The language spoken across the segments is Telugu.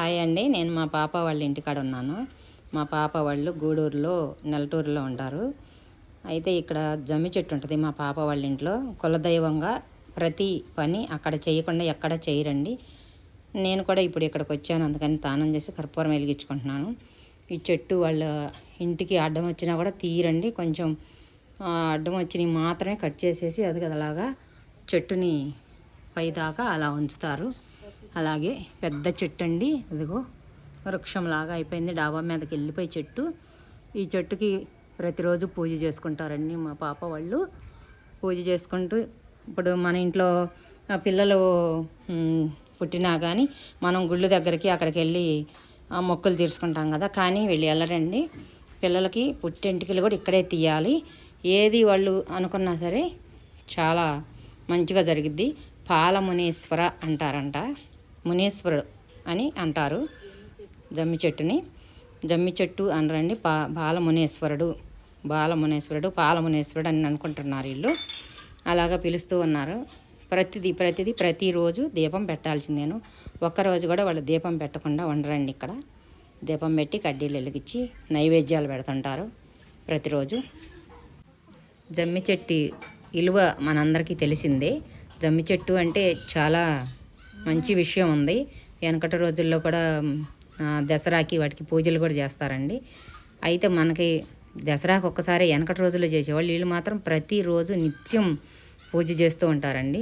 హాయ్ అండి. నేను మా పాప వాళ్ళ ఇంటికాడ ఉన్నాను మా పాప వాళ్ళు గూడూరులో నెలటూరులో ఉంటారు. అయితే ఇక్కడ జమ్మి చెట్టు ఉంటుంది మా పాప వాళ్ళ ఇంట్లో. కులదైవంగా ప్రతి పని అక్కడ చేయకుండా ఎక్కడ చేయరండి. నేను కూడా ఇప్పుడు ఇక్కడికి వచ్చాను. అందుకని తానం చేసి కర్పూరం వెలిగించుకుంటున్నాను. ఈ చెట్టు వాళ్ళ ఇంటికి అడ్డం వచ్చినా కూడా తీయరండి కొంచెం అడ్డం వచ్చినవి మాత్రమే కట్ చేసేసి అది అలాగా చెట్టుని పైదాకా అలా ఉంచుతారు. అలాగే పెద్ద చెట్టు అండి ఇదిగో వృక్షంలాగా అయిపోయింది. డాబా మీదకి వెళ్ళిపోయి చెట్టు. ఈ చెట్టుకి ప్రతిరోజు పూజ చేసుకుంటారండి మా పాప వాళ్ళు. పూజ చేసుకుంటూ ఇప్పుడు మన ఇంట్లో పిల్లలు పుట్టినా కానీ మనం గుళ్ళు దగ్గరికి అక్కడికి వెళ్ళి ఆ మొక్కులు తీర్చుకుంటాం కదా. కానీ వెళ్ళి వెళ్ళరండి. పిల్లలకి పుట్టెంటికలు కూడా ఇక్కడే తీయాలి. ఏది వాళ్ళు అనుకున్నా సరే చాలా మంచిగా జరిగిద్ది. పాలమునేశ్వర అంటారంట. మునీశ్వరుడు అని అంటారు జమ్మి చెట్టుని జమ్మి చెట్టు అనరండి పా బాలమునేశ్వరుడు. బాలమునేశ్వరుడు పాలమునేశ్వరుడు అని అనుకుంటున్నారు వీళ్ళు. అలాగా పిలుస్తూ ఉన్నారు. ప్రతిదీ ప్రతిదీ ప్రతిరోజు దీపం పెట్టాల్సిందేను ఒక్కరోజు కూడా వాళ్ళు దీపం పెట్టకుండా ఉండరండి ఇక్కడ. దీపం పెట్టి కడ్డీలు వెలిగించి నైవేద్యాలు పెడుతుంటారు ప్రతిరోజు. జమ్మి చెట్టు విలువ మనందరికీ తెలిసిందే. జమ్మి చెట్టు అంటే చాలా మంచి విషయం ఉంది. వెనకటి రోజుల్లో కూడా దసరాకి వాటికి పూజలు కూడా చేస్తారండి. అయితే మనకి దసరాకి ఒక్కసారి వెనకటి రోజుల్లో చేసేవాళ్ళు వీళ్ళు మాత్రం ప్రతిరోజు నిత్యం పూజ చేస్తూ ఉంటారండి.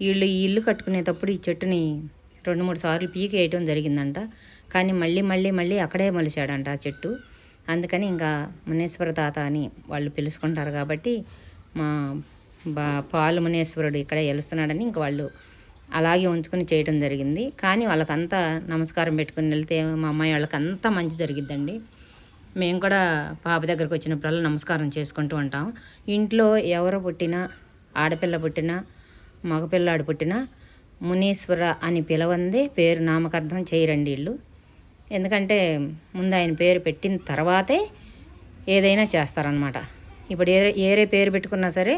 వీళ్ళు ఈ ఇల్లు కట్టుకునేటప్పుడు ఈ చెట్టుని రెండు మూడు సార్లు పీకి వేయటం జరిగిందంట. కానీ మళ్ళీ మళ్ళీ మళ్ళీ అక్కడే మొలిచాడంట ఆ చెట్టు. అందుకని ఇంకా మునేశ్వర తాత అని వాళ్ళు పిలుచుకుంటారు కాబట్టి మా బా పాలు మునేశ్వరుడు ఇక్కడే వెలుస్తున్నాడని ఇంక వాళ్ళు అలాగే ఉంచుకొని చేయటం జరిగింది. కానీ వాళ్ళకంతా నమస్కారం పెట్టుకుని వెళ్తే మా అమ్మాయి వాళ్ళకి అంతా మంచి జరిగిద్దండి. మేము కూడా పాప దగ్గరకు వచ్చినప్పుడల్లా నమస్కారం చేసుకుంటూ ఉంటాం. ఇంట్లో ఎవరు పుట్టినా ఆడపిల్ల పుట్టినా మగపిల్లాడు పుట్టినా మునీశ్వర అని పిలవందే పేరు నామకర్థం చేయరండి వీళ్ళు. ఎందుకంటే ముందు ఆయన పేరు పెట్టిన తర్వాతే ఏదైనా చేస్తారనమాట ఇప్పుడు ఏ ఏరే పేరు పెట్టుకున్నా సరే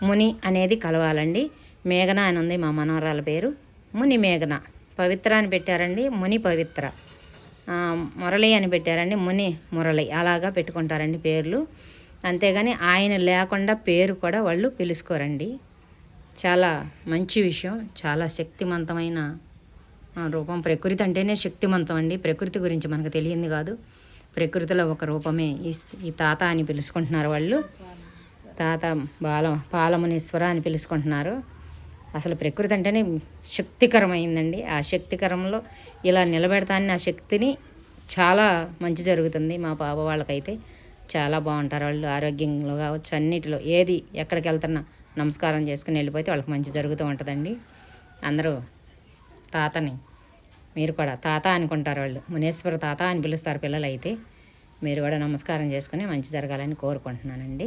ముని అనేది కలవాలండి. మేఘన అని ఉంది మా మనవరాల పేరు. ముని మేఘన. పవిత్ర అని పెట్టారండి ముని పవిత్ర. మురళి అని పెట్టారండి ముని మురళి. అలాగా పెట్టుకుంటారండి పేర్లు. అంతేగాని ఆయన లేకుండా పేరు కూడా వాళ్ళు పిలుచుకోరండి చాలా మంచి విషయం చాలా శక్తివంతమైన ఆ, రూపం. ప్రకృతి అంటేనే శక్తివంతం అండి. ప్రకృతి గురించి మనకు తెలియంది కాదు. ప్రకృతిలో ఒక రూపమే ఈ ఈ తాత అని పిలుచుకుంటున్నారు వాళ్ళు. తాత బాల పాలమునీశ్వర అని పిలుచుకుంటున్నారు. అసలు ప్రకృతి అంటేనే శక్తికరమైందండి. ఆ శక్తికరంలో ఇలా నిలబెడతాన్ని ఆ శక్తిని చాలా మంచి జరుగుతుంది. మా పాప వాళ్ళకైతే చాలా బాగుంటారు. వాళ్ళు ఆరోగ్యంలో కావచ్చు అన్నిటిలో ఏది ఎక్కడికి వెళ్తున్నా నమస్కారం చేసుకుని వెళ్ళిపోతే వాళ్ళకి మంచి జరుగుతూ ఉంటుందండి. అందరూ తాతని మీరు కూడా తాత అనుకుంటారు వాళ్ళు. మునేశ్వర తాత అని పిలుస్తారు పిల్లలు అయితే మీరు కూడా నమస్కారం చేసుకుని మంచి జరగాలని కోరుకుంటున్నానండి.